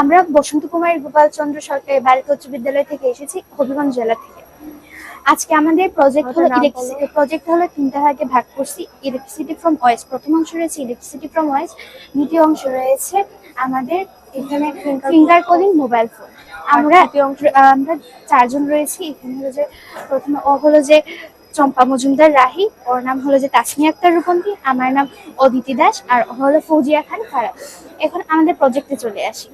আমরা বসন্ত কুমার গোপাল চন্দ্র সরকারি বালিকা উচ্চ বিদ্যালয় থেকে এসেছি হবিগঞ্জ জেলা থেকে। আজকে আমাদের প্রজেক্ট হলো ইলেকট্রিসিটি প্রজেক্ট হলো তিনটা ভাগে ভাগ করছি। ইলেকট্রিসিটি ফ্রম ওয়েস্ট প্রথম অংশ রয়েছে ইলেকট্রিসিটি ফ্রম ওয়েস্ট দ্বিতীয় অংশ রয়েছে আমাদের এখানে ফিঙ্গার কলিং মোবাইল ফোন আমরা আমরা চারজন রয়েছি। এখানে হলো যে প্রথমে ও হলো যে চম্পা মজুমদার রাহি, ওর নাম হলো যে তাসমি আক্তার রূপন্তী, আমার নাম অদিতি দাস, আর হলো ফৌজিয়া খান ফারাক। এখন আমাদের প্রজেক্টে চলে আসি।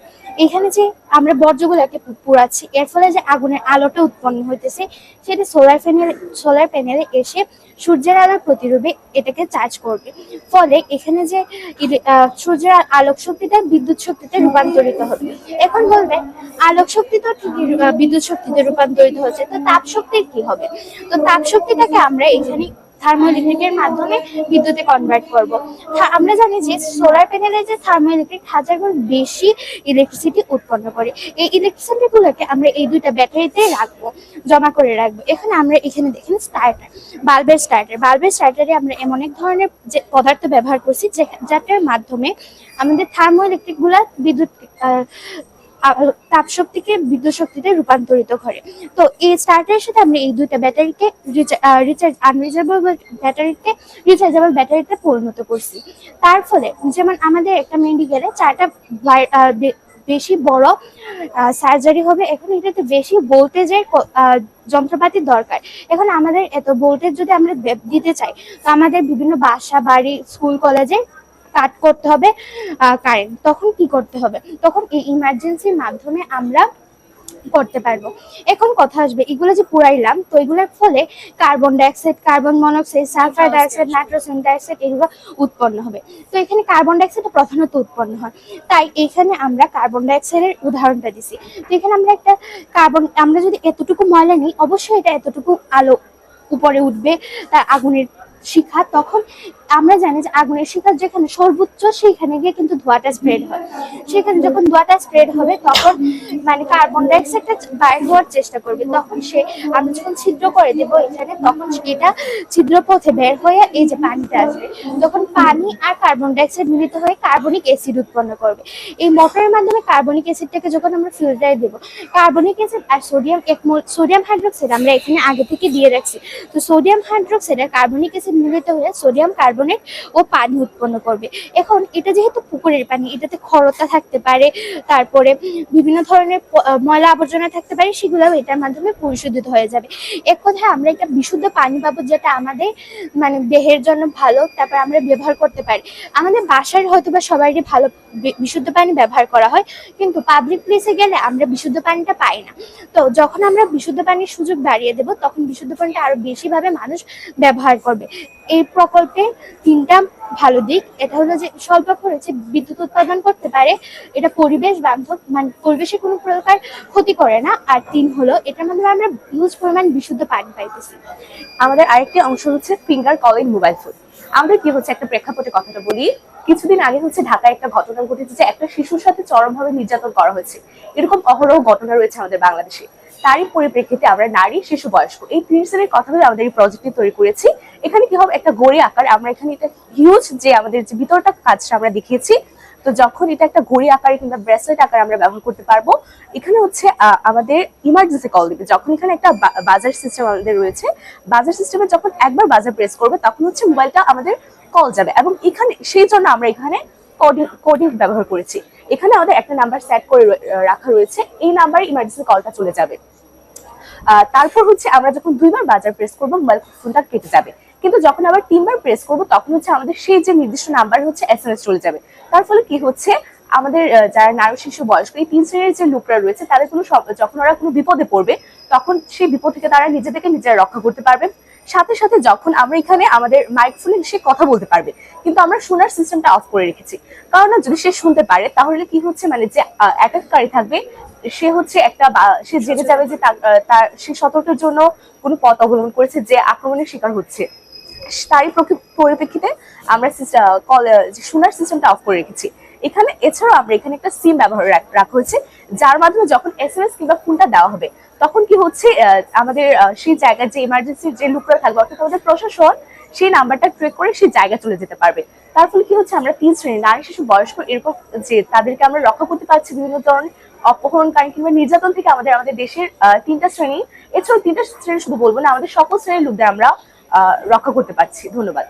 এখানে যে আমরা বর্জ্যগুলোকে পুড়াচ্ছি, এর ফলে যে আগুনের আলোটা উৎপন্ন হইতেছে, সেটা সোলার প্যানেল সোলার প্যানেলে এসে সূর্যের আলোর প্রতিরূপে এটাকে চার্জ করবে। ফলে এখানে যে সূর্যের আলোক শক্তিটা বিদ্যুৎ শক্তিতে রূপান্তরিত হবে। এখন বলবে, আলোক শক্তি তো বিদ্যুৎ শক্তিতে রূপান্তরিত হচ্ছে, তো তাপ শক্তির কি হবে? তো তাপ শক্তিটাকে আমরা এখানে থার্মোইলেকট্রিকের মাধ্যমে বিদ্যুতে কনভার্ট করব। আমরা জানি যে সোলার প্যানেলে যে থার্মোইলেকট্রিক হাজার গুণ বেশি ইলেকট্রিসিটি উৎপন্ন করে, এই ইলেকট্রিসিটি গুলোকে আমরা এই দুইটা ব্যাটারিতে রাখব, জমা করে রাখব। এখানে আমরা এখানে দেখেন স্টার্টার বাল্বের স্টার্টার বাল্বের স্টার্টারে আমরা এমন এক ধরনের যে পদার্থ ব্যবহার করছি যে যাটার মাধ্যমে আমাদের থার্মোইলেকট্রিকগুলা বিদ্যুৎ তাপ শক্তিকে বিদ্যুৎ শক্তিতে রূপান্তরিত করে। তো এই স্টার্টারের সাথে আমরা এই দুইটা ব্যাটারিকে রিচার্জ আনরিচার্জেবল ব্যাটারিতে রিচার্জেবল ব্যাটারিতে পরিণত করছি। তার ফলে যেমন আমাদের একটা মেডিকেলে চারটা বে- বেশি বড় সার্জারি হবে, এখন এটাতে বেশি ভোল্টেজের যন্ত্রপাতি দরকার। এখন আমাদের এত ভোল্টেজ যদি আমরা দিতে চাই, তো আমাদের বিভিন্ন বাসা, বাড়ি স্কুল কলেজে কাট করতে হবে কারেন্ট তখন কি করতে হবে? তখন এই ইমার্জেন্সির মাধ্যমে আমরা করতে পারব। এখন কথা আসবে এগুলো যে পুরাইলাম তো এগুলোর ফলে carbon dioxide carbon monoxide sulphur dioxide nitrogen dioxide এগুলো উৎপন্ন হবে। তো এখানে কার্বন ডাইঅক্সাইড প্রধানত উৎপন্ন হয়। তাই এখানে আমরা কার্বন ডাইঅক্সাইডের উদাহরণটা দিছি। তো এখানে আমরা একটা কার্বন আমরা যদি এতটুকু ময়লা নিই অবশ্যই এটা এতটুকু আলো উপরে উঠবে তার আগুনের শিখা। তখন আমরা জানি যে আগুনের শিখা যেখানে সর্বোচ্চ, সেইখানে গিয়ে কিন্তু ধোঁয়াটা স্প্রেড হয়। সেখানে যখন ধোঁয়াটা স্প্রেড হবে, তখন মানে কার্বন ডাইঅক্সাইডটা বাইর হওয়ার চেষ্টা করবে। তখন সে আমরা যখন ছিদ্র করে দেব এখানে, তখন এটা ছিদ্র পথে বের হয়ে এই যে পানিটা আসবে, তখন পানি আর কার্বন ডাইঅক্সাইড মিলিত হয়ে কার্বনিক অ্যাসিড উৎপন্ন করবে। এই মোটরের মাধ্যমে কার্বনিক অ্যাসিডটাকে যখন আমরা ফিল্টারে দেবো কার্বনিক অ্যাসিড আর সোডিয়াম এক সোডিয়াম হাইড্রোক্সাইড আমরা এখানে আগে থেকে দিয়ে রাখছি। তো সোডিয়াম হাইড্রোক্সাইড আর কার্বনিক অ্যাসিড মিলিত হয়ে সোডিয়াম কার্বনেট ও পানি উৎপন্ন করবে। এখন এটা যেহেতু পুকুরের পানি, এটাতে খরতা থাকতে পারে, তারপরে বিভিন্ন ধরনের ময়লা আবর্জনা থাকতে পারে, সেগুলোও এটার মাধ্যমে পরিশোধিত হয়ে যাবে। এক কথায় আমরা একটা বিশুদ্ধ পানি পাবো যেটা আমাদের মানে দেহের জন্য ভালো, তারপর আমরা ব্যবহার করতে পারি। আমাদের বাসায় হয়তো বা সবারই ভালো বিশুদ্ধ পানি ব্যবহার করা হয়, কিন্তু পাবলিক প্লেসে গেলে আমরা বিশুদ্ধ পানিটা পাই না। তো যখন আমরা বিশুদ্ধ পানির সুযোগ বাড়িয়ে দেব, তখন বিশুদ্ধ পানিটা আরও বেশিভাবে মানুষ ব্যবহার করবে। এই প্রকল্পে তিনটা ভালো দিক। এটা হলো যে স্বল্প খরচে বিদ্যুৎ উৎপাদন করতে পারে। এটা পরিবেশ বান্ধব মানে পরিবেশে কোনো প্রকার ক্ষতি করে না। আর তিন হলো, এটার মাধ্যমে আমরা হিউজ পরিমাণ বিশুদ্ধ পানি পাইতেছি। আমাদের আরেকটি অংশ হচ্ছে ফিঙ্গার কলিং মোবাইল ফোন আমাদের কি হচ্ছে? একটা প্রেক্ষাপটে কথাটা বলি। কিছুদিন আগে হচ্ছে ঢাকায় একটা ঘটনা ঘটেছে যে একটা শিশুর সাথে চরমভাবে নির্যাতন করা হয়েছে। এরকম অহরহ ঘটনা রয়েছে আমাদের বাংলাদেশে। তারই পরিপ্রেক্ষিতে আমরা নারী, শিশু, বয়স্ক এই তিন কথা বলে আমাদের এই প্রজেক্টটি তৈরি করেছি। এখানে কি হবে? একটা গড়ি আকার। আমরা এখানে এটা হিউজ যে আমাদের যে ভিতরটা কাজটা আমরা দেখিয়েছি, তো যখন এটা একটা ঘড়ি আকারে কিংবা ব্রেসলেট আকারে আমরা ব্যবহার করতে পারব, এখানে হচ্ছে আমাদের ইমার্জেন্সি কল দিবে। যখন এখানে একটা বাজার সিস্টেম আমাদের রয়েছে, বাজার সিস্টেমে যখন একবার বাজার প্রেস করবে, তখন হচ্ছে মোবাইলটা আমাদের কল যাবে। এবং এখানে, সেই জন্য আমরা এখানে কোডিং কোডিং ব্যবহার করেছি। এখানে আমাদের একটা নাম্বার সেট করে রাখা রয়েছে। এই নাম্বারে ইমার্জেন্সি কলটা চলে যাবে। তারপর হচ্ছে আমরা যখন দুইবার বাজার প্রেস করব মোবাইল ফোনটা কেটে যাবে। কিন্তু যখন আবার তিনবার প্রেস করব, তখন হচ্ছে আমাদের সেই যে নির্দিষ্ট নাম্বার হচ্ছে এস চলে যাবে। তার ফলে কি হচ্ছে, আমাদের যারা নারী শিশু বয়স্ক, এই তিন শ্রেণির যে লোকরা রয়েছে, তাদের কোনো যখন ওরা কোনো বিপদে পড়বে, তখন সেই বিপদ থেকে তারা নিজেদেরকে নিজেরা রক্ষা করতে পারবে। সাথে সাথে যখন আমরা এখানে আমাদের মাইক্রোফোনে সে কথা বলতে পারবে কিন্তু আমরা শোনার সিস্টেমটা অফ করে রেখেছি। কারণ যদি সে শুনতে পারে তাহলে কি হচ্ছে মানে যে অ্যাটাককারী থাকবে সে হচ্ছে একটা বা- সে জেনে যাবে যে তার সে সতর্কের জন্য কোনো পথ অবলম্বন করেছে যে আক্রমণের শিকার হচ্ছে। তারই প্রকি- পরিপ্রেক্ষিতে আমরা কল যে শোনার সিস্টেমটা অফ করে রেখেছি। এখানে, এছাড়াও আমরা এখানে একটা সিম ব্যবহার রাখা হয়েছে, যার মাধ্যমে যখন এস এম এস কিংবা ফোনটা দেওয়া হবে, তখন কি হচ্ছে আমাদের সেই জায়গার যে ইমার্জেন্সি যে লোকরা থাকবে অর্থাৎ আমাদের প্রশাসন, সেই নাম্বারটা ট্রেক করে সেই জায়গায় চলে যেতে পারবে। তার ফলে কি হচ্ছে, আমরা তিন শ্রেণি নারী, শিশু, বয়স্ক, এরকম যে তাদেরকে আমরা রক্ষা করতে পারছি বিভিন্ন ধরনের অপহরণকারী কিংবা নির্যাতন থেকে আমাদের আমাদের দেশের তিনটা শ্রেণি। এছাড়াও তিনটা শ্রেণি শুধু বলব না, আমাদের সকল শ্রেণির লোকদের আমরা রক্ষা করতে পারছি। ধন্যবাদ।